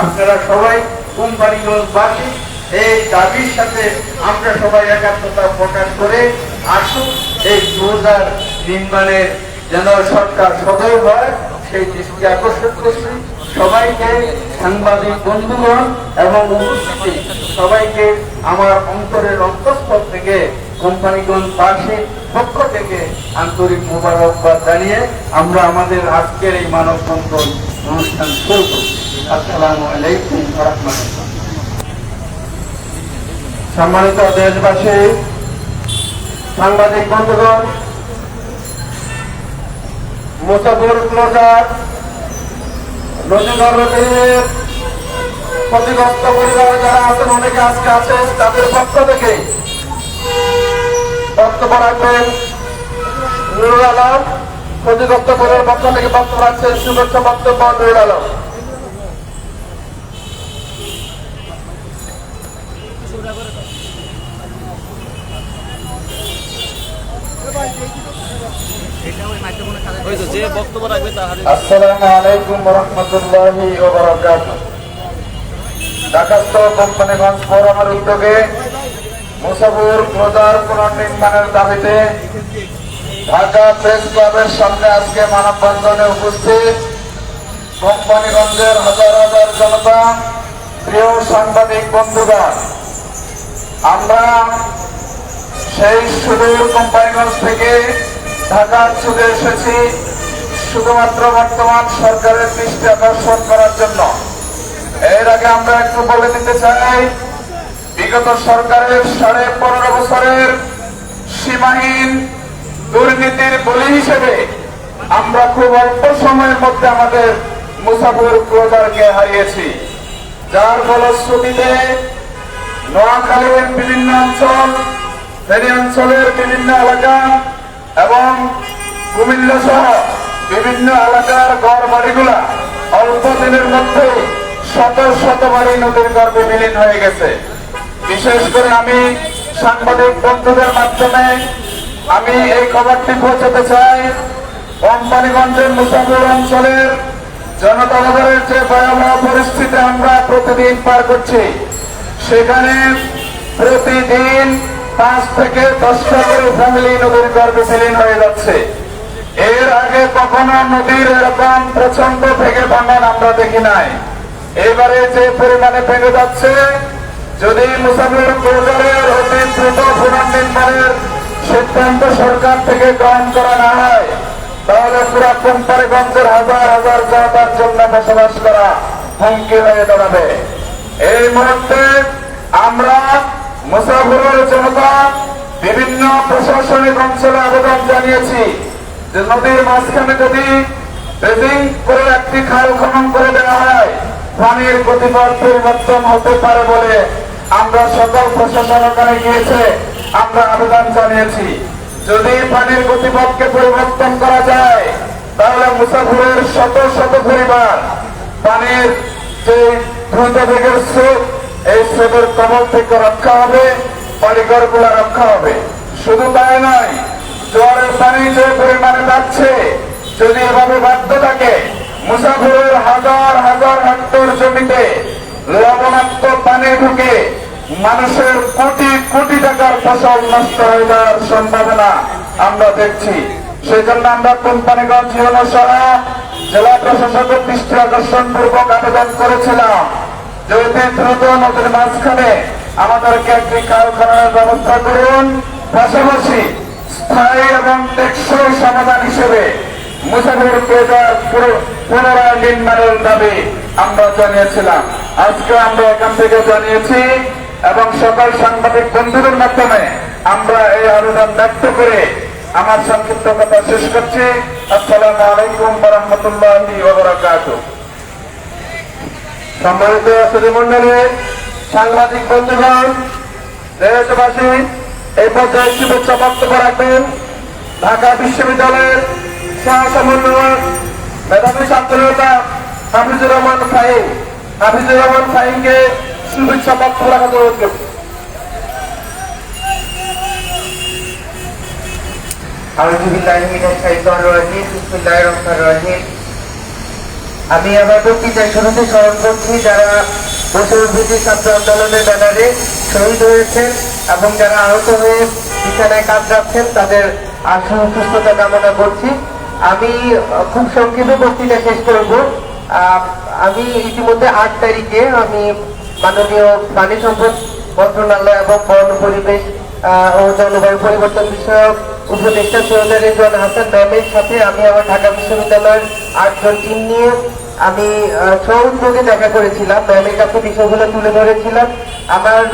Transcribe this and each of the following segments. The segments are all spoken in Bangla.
আপনারা সবাই কোম্পানিগঞ্জবাসী এই দাবির সাথে আমরা সবাই একাত্মতা প্রকাশ করে আসুন, এই দু রোজার নির্মাণের যেন সরকার সদয় হয়, সেই দৃষ্টি আকর্ষণ করছি। সবাইকে সাংবাদিক বন্ধুগণ এবং উপস্থিতি, সবাইকে আমার অন্তরের অন্তঃস্থল থেকে কোম্পানিগঞ্জ বাসী পক্ষ থেকে আন্তরিক মোবারকবাদ জানিয়ে আমরা আমাদের আজকের এই মানব সম্পদ অনুষ্ঠান শুরু করি আসসালামু আলাইকুম রহমতুল্লাহ সম্মানিত দেশবাসী, সাংবাদিক বন্ধুগণ, মুসাফুর ক্লোজার নদীগর্ভের ক্ষতিগ্রস্ত পরিবার যারা আছেন, অনেকে আজকে আছে তাদের পক্ষ থেকে বক্তব্য রাখবেন। নুরুল আলম ক্ষতিগ্রস্ত পরিবার পক্ষ থেকে বক্তব্য রাখছেন শুভেচ্ছা বক্তব্য নুরুল আলম। ঢাকাস্থ কোম্পানিগঞ্জ উদ্যোগে মুসাফুর ক্লোজার পুনর্নির্মাণের দাবিতে ঢাকা প্রেস ক্লাবের সামনে আজকে মানববন্ধনে উপস্থিত কোম্পানিগঞ্জের হাজার হাজার জনতা, প্রিয় সাংবাদিক বন্ধুগণ, আমরা সেই সুদূর কোম্পানিগঞ্জ থেকে ঢাকার ছুটে এসেছি শুধুমাত্র বর্তমান সরকারের দৃষ্টি আকর্ষণ করার জন্য। এর আগে আমরা একটু বলে দিতে চাই বিগত সরকারের সাড়ে পনেরো বছরের সীমাহীন দুর্নীতির বলি হিসেবে আমরা খুব অল্প সময়ের মধ্যে আমাদের মুসাফির ক্লোজারকে হারিয়েছি। যার ফলশ্রুতিতে নোয়াখালীর বিভিন্ন অঞ্চল, ফেনী অঞ্চলের বিভিন্ন এলাকা এবং কুমিল্লা সহ বিভিন্ন এলাকার গড় বাড়িগুলা অল্প দিনের মধ্যে শত শত বাড়ি নদীর গর্ভে বিলীন হয়ে গেছে। বিশেষ করে আমি সাংবাদিক বন্ধুদের মাধ্যমে আমি এই খবরটি পৌঁছাতে চাই। কোম্পানিগঞ্জের মুসাফির অঞ্চলের জনতা বাজারের যে ভয়াবহ পরিস্থিতি আমরা প্রতিদিন পার করছি, সেখানে প্রতিদিন পাঁচ থেকে দশটা করে ফ্যামিলি নদীর গর্ভে বিলীন হয়ে যাচ্ছে। এর আগে কখনো নদীর এরকম প্রচণ্ড ভেঙে ভাঙন আমরা দেখি নাই। এবারে যে পরিমাণে ভেঙে যাচ্ছে যদি মুসাফির ক্লোজারের অতি দ্রুত পুনর্নির্মাণের সিদ্ধান্ত সরকার থেকে গ্রহণ করা না হয়, তাহলে পুরো কোম্পানিগঞ্জের হাজার হাজার জনতার জন্য বসবাস করা হুমকি হয়ে দাঁড়াবে। এই মুহূর্তে আমরা মুসাফিরের জনতা বিভিন্ন প্রশাসনিক অঞ্চলে আবেদন জানিয়েছি যে নদীর মাঝখানে যদি বেজিং করে একটি খাল খনন করে দেওয়া হয়, পানির গতিপথ পরিবর্তন হতে পারে বলে আমরা সকল প্রশাসন ওখানে গিয়েছে, আমরা আবেদন জানিয়েছি। যদি পানির গতিপথকে পরিবর্তন করা যায়, তাহলে মুসাফিরের শত শত পরিবার পানির যে দ্রুত বেগের স্রোত, এই স্রোতের কবল থেকে রক্ষা হবে বাড়িঘরগুলা রক্ষা হবে। শুধু তাই নয়, জোয়ারের পানি যে পরিমাণে যাচ্ছে যদি এভাবে বাধ্য থাকে, মুসাফিরের হাজার হাজার হেক্টর জমিতে লবণাক্ত পানি ঢুকে মানুষের কোটি কোটি টাকার ফসল নষ্ট হয়ে যাওয়ার সম্ভাবনা আমরা দেখছি। সেই জন্য আমরা কোম্পানিগঞ্জ সহ জেলা প্রশাসকের দৃষ্টি আকর্ষণ পূর্বক আবেদন করেছিলাম যে অতি দ্রুত নদীর মাঝখানে আমাদেরকে একটি কারখানার ব্যবস্থা করুন। পাশাপাশি স্থায়ী এবং টেকসই সমাধান হিসেবে মুসাফির পুনরায় নির্মাণের দাবি আমরা জানিয়েছিলাম। আজকে আমরা এখান থেকে জানিয়েছি এবং সকল সাংবাদিক বন্ধুদের মাধ্যমে আমরা এই আবেদন ব্যক্ত করে আমার সংক্ষিপ্ত কথা শেষ করছি। আসসালামু আলাইকুম রহমতুল্লাহি ওবরাকাতুহ। সম্মানিত সুধীমণ্ডলী সাংবাদিক বন্ধুগণ, দেশবাসী, এই পর্যায়ে শুভেচ্ছা বক্তব্য রাখবেন ঢাকা বিশ্ববিদ্যালয়ের সহ সমন্বয়ক মেধাবী ছাত্রনেতা হাফিজুর রহমান ফাহিম। হাফিজুর রহমান ফাহিমকে আমি আমার বক্তৃতার শুরুতে স্মরণ করছি যারা বসুভিত্তিক ছাত্র আন্দোলনের ব্যানারে শহীদ হয়েছেন এবং যারা আহত হয়ে বিছানায় কাজ রাখছেন, তাদের আশু সুস্থতা কামনা করছি। আমি খুব সংক্ষেপে বক্তৃতা শেষ করব। আমি ইতিমধ্যে আট তারিখে আমি মাননীয় পানি সম্পদ মন্ত্রণালয় এবং বন পরিবেশ ও জলবায়ু পরিবর্তন বিষয়ক উপদেষ্টা সৈয়দ রেজওয়ান হাসান ম্যামের সাথে আমি আমার ঢাকা বিশ্ববিদ্যালয়ের আটজন টিম নিয়ে আমি স্ব উদ্যোগে দেখা করেছিলাম। ম্যামের কাছে বিষয়গুলো তুলে ধরেছিলাম। আমার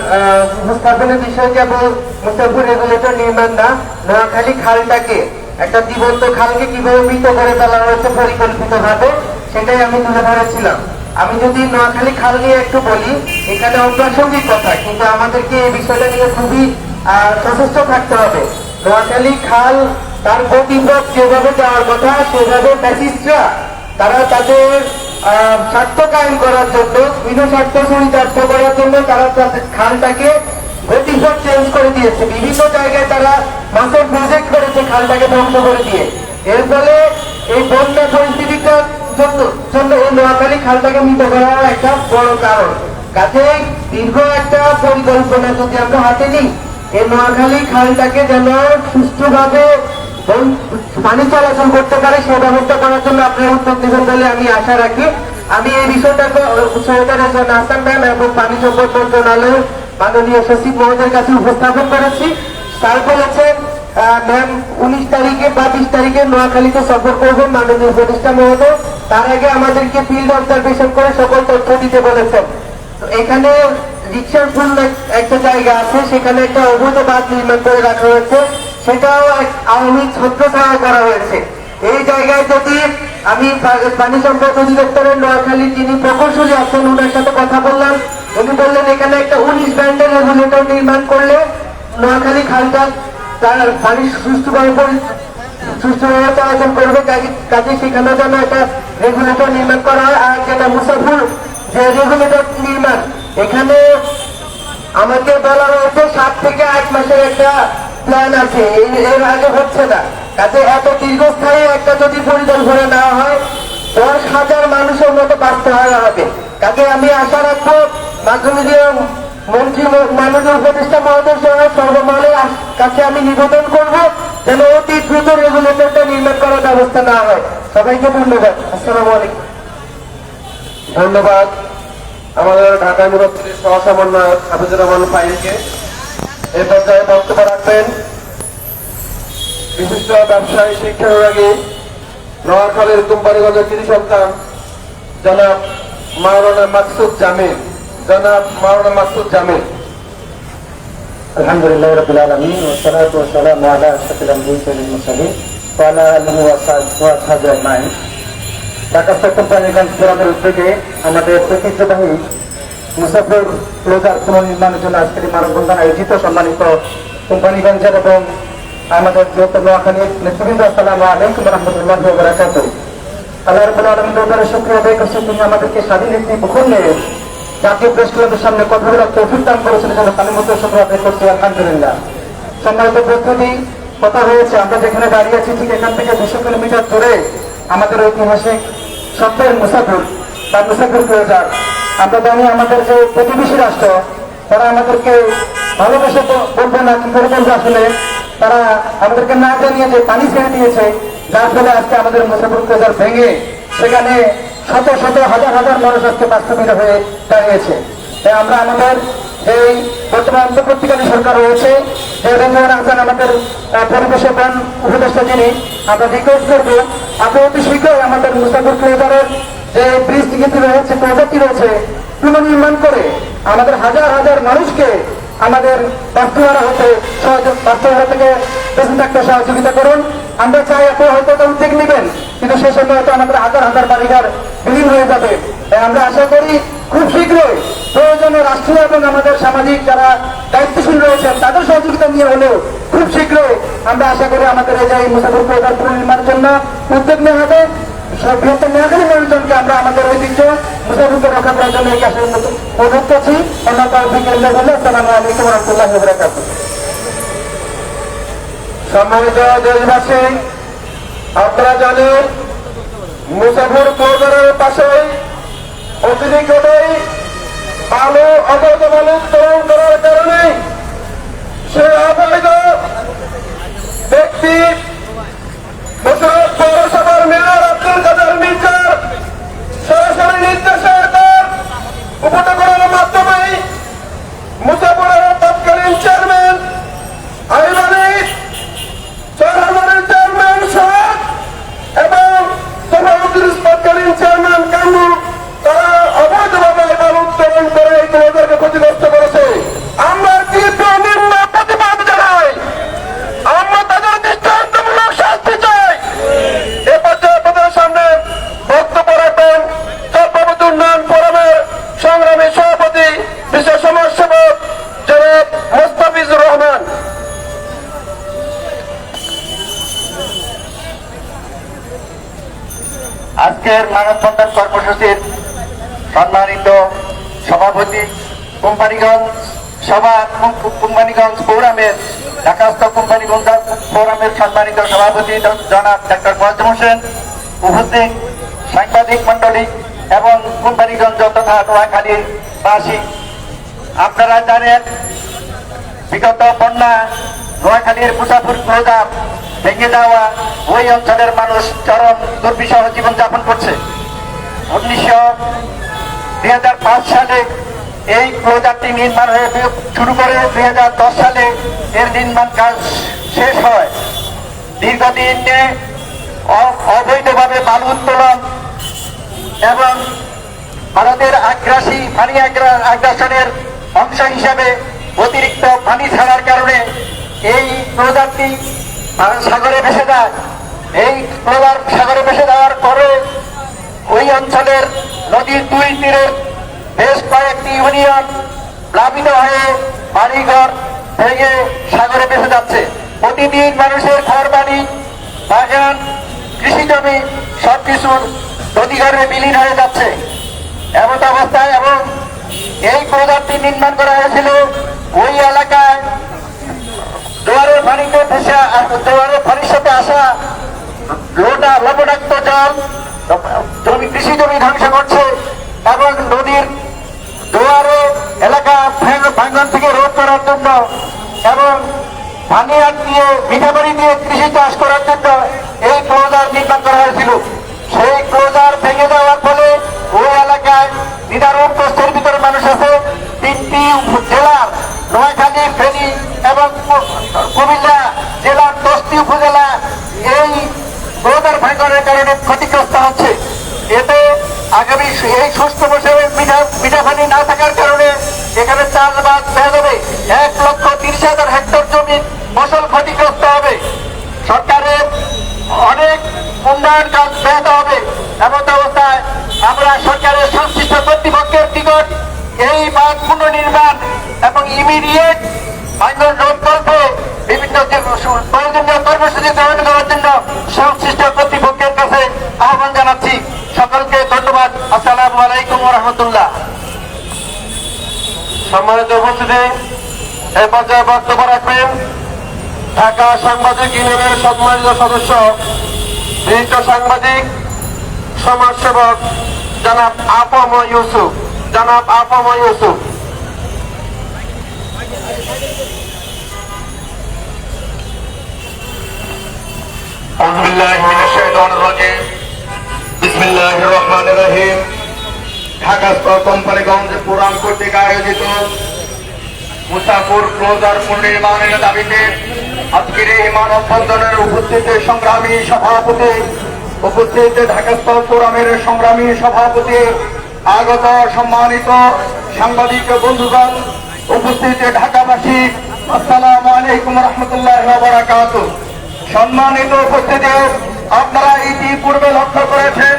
উপস্থাপনের বিষয় কেবল মুসাফুর রেগুলেটর নির্মাণ না নোয়াখালী খালটাকে, একটা জীবন্ত খালকে কীভাবে মৃত করে ফেলা হয়েছে পরিকল্পিতভাবে, সেটাই আমি তুলে ধরেছিলাম। আমি যদি নোয়াখালী খাল নিয়ে একটু বলি, এখানে অপ্রাসঙ্গিক কথা, কিন্তু আমাদেরকে এই বিষয়টা নিয়ে খুবই সচেষ্ট থাকতে হবে। নোয়াখালী খাল, তার গতিপথ যেভাবে যাওয়ার কথা, সেভাবে ম্যাজিস্ট্রা তারা তাদের স্বার্থ কায়েম করার জন্য বিভিন্ন স্বার্থ চরিতার্থ করার জন্য তারা তাদের খালটাকে গতিপথ চেঞ্জ করে দিয়েছে। বিভিন্ন জায়গায় তারা মাছের প্রজেক্ট করেছে, খালটাকে ধ্বংস করে দিয়ে। এর ফলে এই বন্যা পরিস্থিতিটার নোয়াখালী খালটাকে মৃত করা একটা বড় কারণ। দীর্ঘ একটা পরিকল্পনা যদি আমরা হাতে নিই, এই নোয়াখালী খালটাকে যেন সুষ্ঠুভাবে পানি চলাচল করতে পারে, সে ব্যবস্থা করার জন্য আপনারা উদ্যোগ নেবেন বলে আমি আশা রাখি। আমি এই বিষয়টাকে সরকারের জন্য আসাম ম্যাম এবং পানি সম্পদ মন্ত্রণালয়ের মাননীয় সচিব মহোদয়ের কাছে উপস্থাপন করেছি। স্যার বলেছেন ম্যাম উনিশ তারিখে বা তারিখে নোয়াখালীতে সফর করবেন মাননীয় উপদেষ্টা মহোদয়। তার আগে আমাদেরকে ফিল্ড অবজারভেশন করে সকল তথ্য দিতে বলেছেন। তো এখানে রিক্সার ফুল একটা জায়গা আছে, সেখানে একটা অবৈধ বাঁধ নির্মাণ করে রাখা হয়েছে। সেটাও আওয়ামী ছত্রছায়া করা হয়েছে। এই জায়গায় যদি আমি পানি সম্পদ অধিদপ্তরের নোয়াখালী যিনি প্রকৌশলী আছেন, ওনার সাথে কথা বললাম। উনি বললেন, এখানে একটা উনিশ ব্যান্ডের রেগুলেটর নির্মাণ করলে নোয়াখালী খালটা তার পানি সুস্থভাবে এখানে আমাকে বলা হয়েছে সাত থেকে আট মাসের একটা প্ল্যান আছে এর আগে হচ্ছে না কাজে এত দীর্ঘস্থায়ী একটা যদি পরিকল্পনা নেওয়া হয় দশ হাজার মানুষের মতো বাঁচতে হবে কাজে আমি আশা রাখব মাধ্যমিক মন্ত্রী মাননীয় উপদেষ্টা মহোদয় সহ সর্বমহলের কাছে আমি নিবেদন করব। যেন অতি দ্রুত রেগুলেটরটা নির্মাণ করার ব্যবস্থা না হয়। সবাইকে ধন্যবাদ। আসসালামু আলাইকুম। ধন্যবাদ আমাদের ঢাকা মুরব্বীর সহ সমন্বয়ক হাফিজুর রহমান ফাইলকে এই পর্যায়ে বক্তব্য রাখবেন বিশিষ্ট ব্যবসায়ী শিক্ষা বিভাগী নোয়াখালীর কোম্পানিগঞ্জের কৃষি সন্তান জনাব মাওলানা মাকসুদ জামিল। জনাব মাওলানা মাকসুদ জামিল। الحمد لله رب العالمين والصلاة والسلام على أشرف الأنبياء والمرسلين وعلى آله وصحبه وأصحابه أجمعين ঢাকা কোম্পানিগঞ্জ ফোরামের উদ্যোগে আমাদের ঐতিহ্যবাহী মুসাফর ক্লোজার পুনর্নির্মাণের জন্য আজকের এই মানববন্ধন আয়োজিত সম্মানিত কোম্পানিগঞ্জের এবং আমাদের বৃহত্তর নোয়াখালীর নেতৃবৃন্দ আসসালামু আলাইকুম রহমতুল্লাহ বরাকাত আল্লাহ রবুল আলমীর দরবারে শুক্রিয়া আদায় করছি তিনি আমাদেরকে স্বাধীন একটি ভূখণ্ড নিয়ে জাতীয় প্রেস ক্লাবের সামনে কথা বলার তৌফিক দান করেছেন যেন তাদের মধ্যে শুক্রিয়া আদায় করছি, আলহামদুলিল্লাহ। সম্মানিত প্রস্তুতি কথা হয়েছে, আমরা যেখানে দাঁড়িয়ে আছি ঠিক এখান থেকে দুশো কিলোমিটার দূরে আমাদের ঐতিহাসিক সপ্তাহের মুসাফির বা মুসাফির প্রয়োজন আমরা জানি আমাদের যে প্রতিবেশী রাষ্ট্র, তারা আমাদেরকে ভালোবেসে বলবে না, কি করে বলবে আসলে? তারা আমাদেরকে না জানিয়ে যে পানি ছেড়ে দিয়েছে, যার ফলে আজকে আমাদের মুসাফির প্রয়োজন ভেঙে সেখানে শত শত হাজার হাজার মানুষ আজকে বাস্তবিত হয়ে দাঁড়িয়েছে। তাই আমরা আমাদের এই বর্তমান অন্তর্বর্তীকালীন সরকার রয়েছে আমাদের আহ, পরিবেশ এবং উপদেষ্টা যিনি আমরা রিকোয়েস্ট করব আপনি অতি শীঘ্রই আমাদের মুসাফির ক্লোজারের যে ব্রিজ টিকিট রয়েছে প্রজেক্টটি রয়েছে পুনর্নির্মাণ করে আমাদের হাজার হাজার মানুষকে আমাদের বাস্তবায়ন হতে সহযোগ বাস্তবায়ন থেকে বেঁচে থাকতে সহযোগিতা করুন। আমরা চাই আপনি হয়তো উদ্যোগ নেবেন। কিন্তু সে সময় হয়তো আমাদের হাজার হাজার বাড়িঘর বিলীন হয়ে যাবে। তাই আমরা আশা করি খুব শীঘ্রই প্রয়োজনে রাষ্ট্রীয় এবং আমাদের সামাজিক যারা দায়িত্বশীল রয়েছেন, তাদের সহযোগিতা নিয়ে হলেও খুব শীঘ্রই আমরা আশা করি আমাদের এই যে এই মুসাফির প্রয়োজন পুনর্নির্মাণের জন্য উদ্যোগ নেওয়া হবে। বৃহত্তর নোয়াখালী মানুষজনকে আমরা আমাদের ঐতিহ্য মুসাফিরকে রক্ষা করার জন্য এই কাছে অনুরোধ করছি। অন্য কাউকে আসসালামু সম্মানিত দেশবাসী আপনারা জানেন, মুসাফির ক্লোজারের পাশেই অতি নিকটেই বালু অবৈধ বালু উত্তোলন করার কারণে সে অবৈধ ব্যক্তি পৌরসভার মেয়র আব্দুল কাদের মির্জার সরাসরি নির্দেশের পর উপটকরের মাধ্যমে আজকের মানব মানববন্ধন কর্মসূচির সম্মানিত সভাপতি কোম্পানিগঞ্জ সভা কোম্পানিগঞ্জ ফোরামের, ঢাকাস্থ কোম্পানিগঞ্জ ফোরামের সম্মানিত সভাপতি জনাব ডাক্তার মোয়াজ্জম হোসেন, উপস্থিত সাংবাদিক মন্ডলী এবং কোম্পানিগঞ্জ তথা নোয়াখালীর বাসী। আপনারা জানেন, বিগত বন্যা নোয়াখালীর মুসাফুর প্রোগ্রাম ভেঙে দেওয়া ওই অঞ্চলের মানুষ চরম দুর্বিষহ জীবনযাপন করছে। উনিশশো দুই হাজার সালে এই প্রজাতি নির্মাণ হয়ে শুরু করে দুই হাজার দশ সালে এর নির্মাণ কাজ শেষ হয়। দীর্ঘদিন অবৈধভাবে বালু উত্তোলন এবং ভারতের আগ্রাসী পানি আগ্রা- আগ্রাসনের অংশ হিসাবে অতিরিক্ত পানি ছাড়ার কারণে এই প্রজাতি ভারত সাগরে ভেসে যায়। এই প্রজার সাগরে ভেসে যাওয়ার পরে ওই অঞ্চলের নদীর দুই তীরের বেশ কয়েকটি ইউনিয়ন প্লাবিত হয়ে বাড়িঘর ভেঙে সাগরে ভেসে যাচ্ছে। প্রতিদিন মানুষের ঘর বাড়ি বাগান কৃষি জমি সবকিছুর নদীঘরে বিলীন হয়ে যাচ্ছে। এমন অবস্থায় এবং এই প্রজাতি নির্মাণ করা হয়েছিল ওই এলাকায় জোয়ারের পানিতে ভেসে জোয়ারের পানির সাথে আসা লোটা লবণাক্ত জল, জমি কৃষি জমি ধ্বংস করছে এবং নদীর জোয়ারে এলাকা ভাঙ- ভাঙন থেকে রোধ করার জন্য এবং আট দিয়ে, মিঠা পানি দিয়ে কৃষি চাষ করার জন্য এই ক্লোজার নির্মাণ করা হয়েছিল। সেই ক্লোজার ভেঙে যাওয়ার ফলে ওই এলাকায় নিদারুণ কষ্টের পানি না থাকার কারণে এখানে চাষবাস হয়ে যাবে, এক লক্ষ তিরিশ হাজার হেক্টর জমি ফসল ক্ষতিগ্রস্ত হবে। সরকারের অনেক উন্নয়ন কাজ ব্যাহত হবে। এমন অবস্থায় আমরা সরকারের সংশ্লিষ্ট কর্তৃপক্ষের নিকট এই বাঁধ পুনর্নির্মাণ এবং ইমিডিয়েট ভাঙ্গন রোধ করতে বিভিন্ন প্রয়োজনীয় কর্মসূচি গ্রহণ করার জন্য সংশ্লিষ্ট কর্তৃপক্ষের কাছে আহ্বান জানাচ্ছি। সকলকে ধন্যবাদ। আসসালামু আলাইকুম রহমতুল্লাহ। সম্মানিত উপস্থিতি এই পর্যায়ে বক্তব্য রাখবেন ঢাকা সাংবাদিক ইউনিয়নের সম্মানিত সদস্য বিশিষ্ট সাংবাদিক সমাজসেবক জনাব আপম ইউসুফ জনাব আপম ইউসুফ أعوذ بالله من الشيطان الرجيم بسم الله الرحمن الرحيم কোম্পানিগঞ্জ পুরাণ কর্তৃক আয়োজিত মুসাফুর ক্লোজার পুনর্নির্মাণের দাবিতে আজকের এই মানববন্ধনের উপস্থিতি সংগ্রামী সভাপতি উপস্থিত ঢাকাস্থ ফোরামের সংগ্রামী সভাপতি, আগত সম্মানিত সাংবাদিক বন্ধুগণ উপস্থিত ঢাকাবাসী, আসসালামু আলাইকুম রহমতুল্লাহ সম্মানিত উপস্থিতি আপনারা ইতিপূর্বে লক্ষ্য করেছেন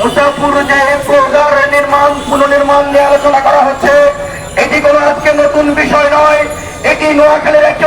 মুসাফুর প্রৌজার নির্মাণ, পুনর্নির্মাণ নিয়ে আলোচনা করা হচ্ছে। এটি কোনো আজকে নতুন বিষয় নয়। এটি নোয়াখালীর একটি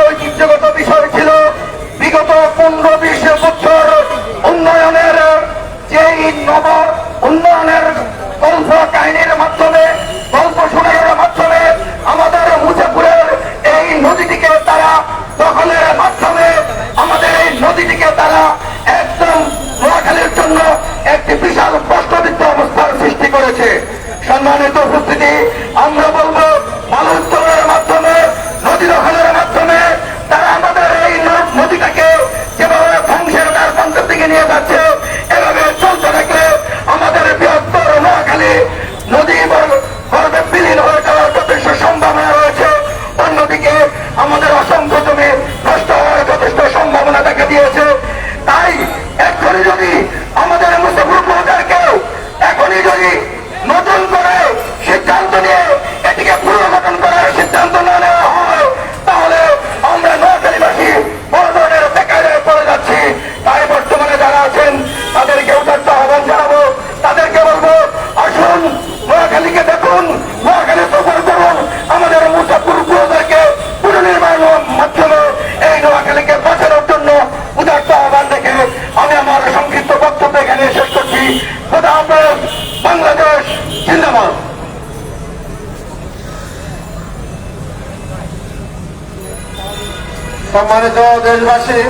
সম্মানিত দেশবাসী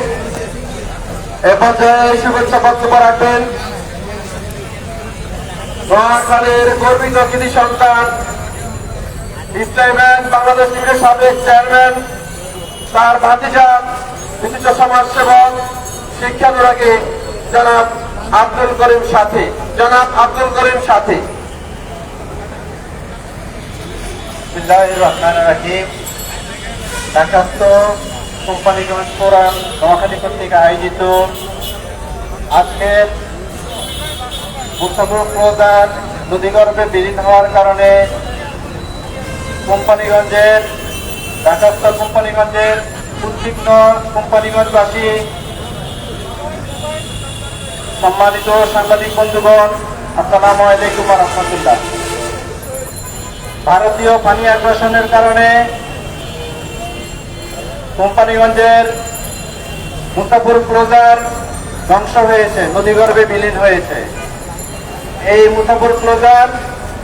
এ পর্যায়ে শুভেচ্ছা বক্তব্য রাখবেন নোয়াখালীর গর্বিত কৃতি সন্তান ইসলামী বাংলাদেশ লিমিটেড সাবেক চেয়ারম্যান, তার ভাতিজা, বিশিষ্ট সমাজসেবক, শিক্ষানুরাগী জনাব আব্দুল করিম সাথী, জনাব আব্দুল করিম সাথী। বিসমিল্লাহির রহমানির রহিম। কোম্পানিগঞ্জ ফোরাম নোয়াখালী কর্তৃক আয়োজিত আজকের মুসাফর প্রদান নদীগর্ভে বিলীন হওয়ার কারণে কোম্পানিগঞ্জের ঢাকাস্থ কোম্পানিগঞ্জের, উদ্বিগ্ন কোম্পানিগঞ্জবাসী, সম্মানিত সাংবাদিক বন্ধুগণ, আসসালামু আলাইকুম রহমতুল্লাহ। ভারতীয় পানি আগ্রাসনের কারণে কোম্পানিগঞ্জের মুসাফুর ক্লোজার ধ্বংস হয়েছে, নদীগর্ভে বিলীন হয়েছে। এই মুসাফুর ক্লোজার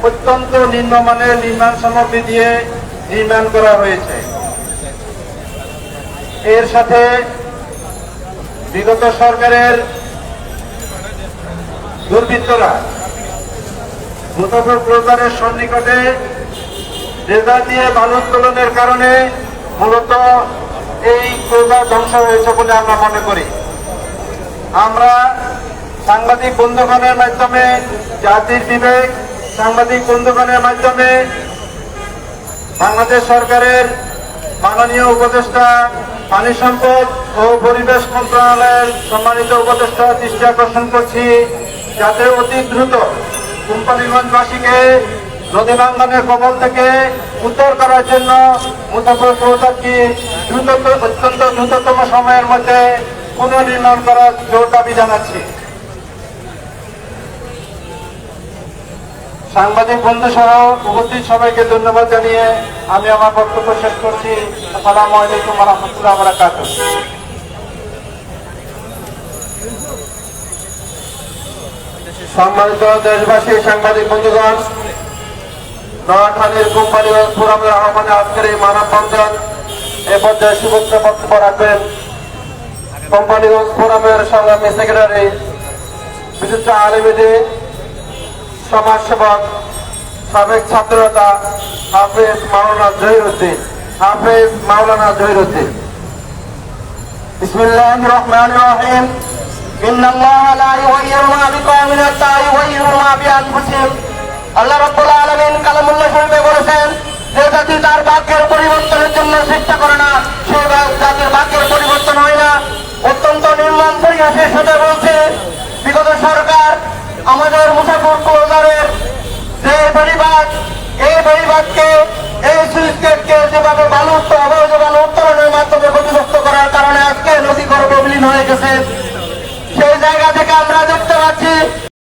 অত্যন্ত নিম্নমানের নির্মাণ সামগ্রী দিয়ে নির্মাণ করা হয়েছে। এর সাথে বিগত সরকারের দুর্বৃত্তরা মুসাফর ক্লোজারের সন্নিকটে রেজার দিয়ে বালু উত্তোলনের কারণে মূলত এই ক্লোজার ধ্বংস হয়েছে বলে আমরা মনে করি। আমরা সাংবাদিক বন্ধুগণের মাধ্যমে, জাতির বিবেক সাংবাদিক বন্ধুগণের মাধ্যমে, বাংলাদেশ সরকারের মাননীয় উপদেষ্টা, পানি সম্পদ ও পরিবেশ মন্ত্রণালয়ের সম্মানিত উপদেষ্টা দৃষ্টি আকর্ষণ করছি। যাতে অতি দ্রুত কোম্পানিগঞ্জবাসীকে নদী ভাঙ্গনের কবল থেকে উদ্ধার করার জন্য মুসাফর প্রজাতকে দ্রুত অত্যন্ত দ্রুততম সময়ের মধ্যে পুনর্নির্মাণ করার জোর দাবি জানাচ্ছি? সাংবাদিক বন্ধু সহ উপস্থিত সবাইকে ধন্যবাদ জানিয়ে আমি আমার বক্তব্য শেষ করছি। আসসালামু আলাইকুম রহমতুল্লাহ বারাকাত সম্মানিত দেশবাসী, সাংবাদিক বন্ধুগণ নোয়াখালীর কোম্পানি ফোরামের আহ্বানে আজকের এই মানববন্ধন এ পর্যায়ে শুভেচ্ছা বক্তব্য রাখবেন। কোম্পানি ফোরামের সংগ্রামী সেক্রেটারি, বিশিষ্ট আলিমিদি সমাজসেবক, সাবেক ছাত্রনেতা হাফেজ মাওলানা জহিরুদ্দিন। হাফেজ মাওলানা জহিরুদ্দিন। বিসমিল্লাহির রহমানির রহিম। ইন্নাল্লাহা লা মা হাত্তা মা বিআনফুসিহিম। আল্লাহ রব্বুল আলমিন কালামুল্লাহ শরীফে বলেছেন, যে জাতি তার বাক্যের পরিবর্তনের জন্য চেষ্টা করে না সে জাতির বাক্যের পরিবর্তন হয় না। অত্যন্ত নির্মাণ পরিহাসের সাথে বলছে, বিগত সরকার আমাদের মুসাফর ক্লোজারের যে পরিবার, এই পরিবারকে, এই সুইচগেটকে যেভাবে বালু অবৈধ বালু উত্তোলনের মাধ্যমে ক্ষতিগ্রস্ত করার কারণে আজকে নদী গর্ভ হয়ে গেছে। সেই জায়গা থেকে আমরা দেখতে পাচ্ছি